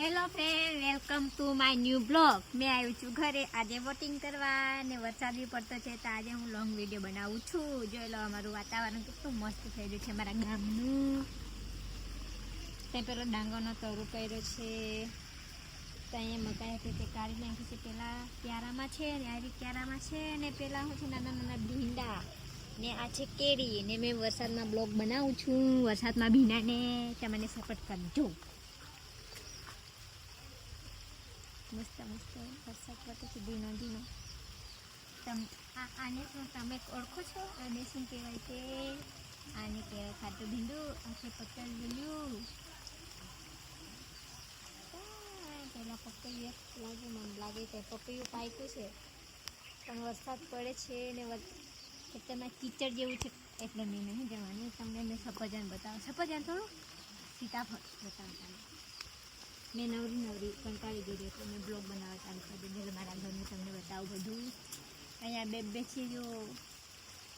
Hello friend welcome to my new blog મેં આવ્યું છું ઘરે. આજે વોટિંગ કરવા ને વરસાદ બી પડતો છે તો આજે હું લોંગ વીડિયો બનાવું છું. જોઈ લો અમારું વાતાવરણ કેટલું મસ્ત થઈ રહ્યું છે અમારા ગામનું. ત્યાં પેલો ડાંગરનો તરું કર્યો છે. ત્યાં મકાઈ હતી તે કાઢી નાખી છે. પેલા ક્યારામાં છે ને આ ક્યારામાં છે ને પેલા હું છે નાના નાના ભીંડા ને આ છે કેરી ને મેં વરસાદમાં બ્લોગ બનાવું છું. વરસાદમાં ભીંડાને તમને સપોર્ટ કરજો. મસ્ત મસ્ત વરસાદ પડતો છે ધીનો ધીનો તમ આને શું તમે ઓળખો છો? આને શું કહેવાય છે આને કહેવાય ખાતું ભીંડું આ છે પતલ લીલું પહેલાં પપૈયું એક લાગે, મને લાગે કે પપૈયું પાક્યું છે. પણ વરસાદ પડે છે ને ખેતરમાં કીચડ જેવું છે. એટલે મેં નહીં જવાનું. તમને મેં સફરજન બતાવું. સફરજન થોડું? સીતાફળ બતાવતા મેં નવરી નવરી કંટાળી ગઈ તો મેં બ્લોગ બનાવવા ચાલુ કરી દીધું. મારા ઘરનું તમને બતાવું બધું. અહીંયા બે બે છે જો,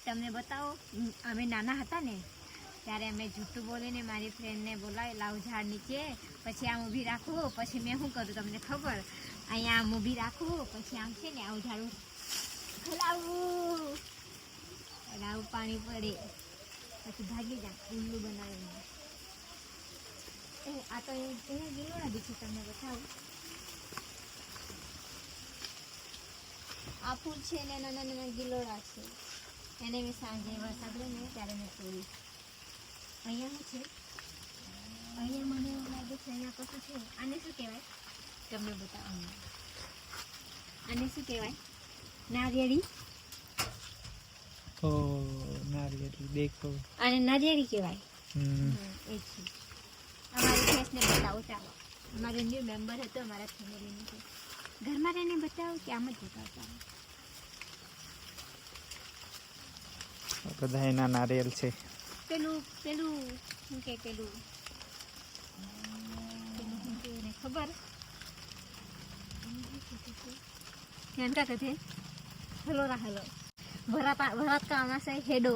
તમને બતાવો. અમે નાના હતા ને, ત્યારે અમે જૂઠું બોલીને મારી ફ્રેન્ડને બોલાવી, લાવ ઝાડ નીચે, પછી આમ ઊભી રાખવું પછી મેં શું કરું તમને ખબર? અહીંયા આમ ઊભી રાખવું પછી આમ છે ને, આવું ઝાડું ખલાવું અને આવું પાણી પડે. પછી ભાગી જાય ઊંડું બનાવીને. આ તો એ બી છે તમને બતાવું. આ ફૂલ છે ને નાના નાના ગિલોડા છે. એને મેં સાંજે વરસાદ ને ત્યારે મેં તોડી અહીંયા શું છે? અહીંયા મને એવું લાગે છે અહીંયા કશું છે. આને શું કહેવાય? તમને બતાવું આને શું કહેવાય? નારિયેળી. ઓ નારિયેળી દેખો. આને નારિયેળી કહેવાય. હમ. એ છે. જયેશને બતાવું ચાલો. અમારો ન્યૂ મેમ્બર હતો અમારા ફેમિલીનો ઘરમાં રહીને બતાવું કે આમ જ બતાવતા બધા એના નારિયેલ છે. પેલું પેલું શું કે પેલું? ખબર? એમ કા કહે હલો રા હલો. વરાત વરાત કા હેડો.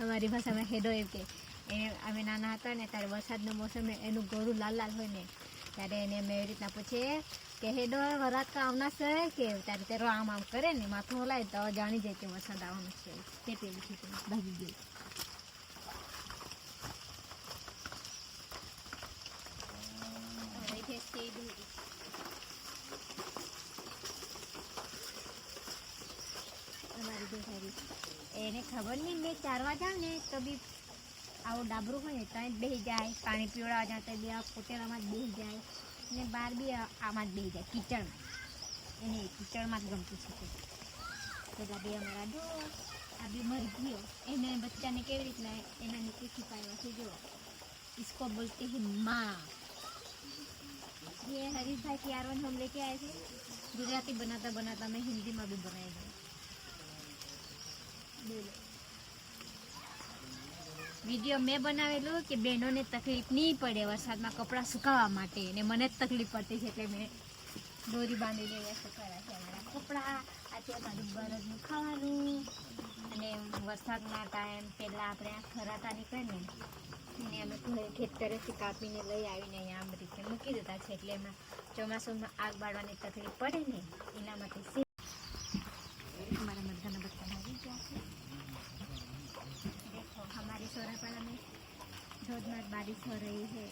અમારી ભાષામાં હેડો એમ કે. એ અમે નાના હતા ને ત્યારે વરસાદનું મોસમ એનું ગોળું લાલ લાલ હોય ને ત્યારે એને અમે એવી રીતના પૂછીએ કે હેડો વરાત તો આવના છે કે? ત્યારે તેરો આમ આમ કરે ને માથું હલાય તો જાણી જાય કે વરસાદ આવવાનો છે. તે પેલી ભાગી ગઈ. એને ખબર નહીં મેં ચારવા જાઉં ને તો બી આવું ડાબરું હોય ને ત્યાં જ બેસી જાય પાણી પીવડાવવા જાય તો બી આ પોટેલામાં જ બેસી જાય ને બહાર બી આ- આમાં જ બેસી જાય કિચડમાં એને કિચડમાં જ ગમતું છે તે. પેલા બે અમારા જો આ બી મરી ગયો એને બચ્ચાને કેવી રીતના એના નીચે છુપાયો છે જો इसको बोलते हैं माँ ये हरीश भाई की आरवन हम लेके आए थे गुजराती बनाता बनाता मैं हिंदी में भी बनाई दूँ બોલો વીડિયો મેં બનાવેલો કે બહેનોને તકલીફ નહીં પડે વરસાદમાં કપડાં સુકાવા માટે. અને મને જ તકલીફ પડતી છે એટલે મેં દોરી બાંધી લઈને સુકાવ્યા છે. અમારા કપડાં, આજે અમારું બરદનું ખાવાનું. અને વરસાદના ટાઈમ પહેલાં આપણે આ ખરાતા નીકળે ને એને અમે ખેતરેથી કાપીને લઈ આવીને અહીંયા આમ રીતે મૂકી દેતા છે. એટલે એમાં ચોમાસુમાં આગ બાળવાની તકલીફ પડે ને એના માટે जोरदार बारिश हो रही है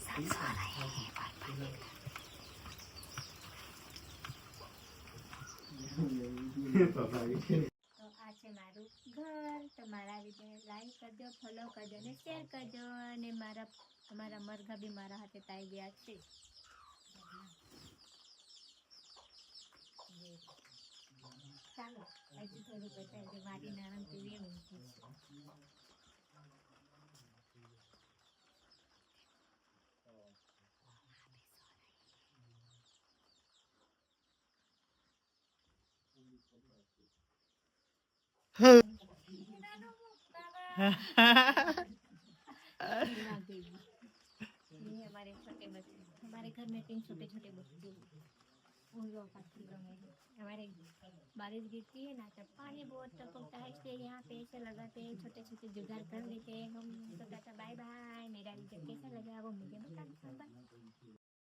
सब सो रहे हैं पर पानी તો આ છે મારું ઘર તો મારા વિડીયોને લાઈક કરજો ફોલો કરજો અને શેર કરજો અને મારા અમારા મરઘા બી મારા હાથે તાઈ ગયા છે ચાલો હજી થોડું બતાવી મારી નણંદ કેવી ઊંઘી છે ये हमारे छोटे बच्चे हमारे घर में तीन छोटे छोटे बच्चे हैं। उन हमारे बारिश गिरती है ना तो पानी बहुत टपकता है इसलिए यहाँ पे ऐसे लगाते हैं छोटे छोटे जुगाड़ कर लेते हैं हम तो कहते बाय बाय मेरा रिजल्ट कैसा लगा वो मुझे बता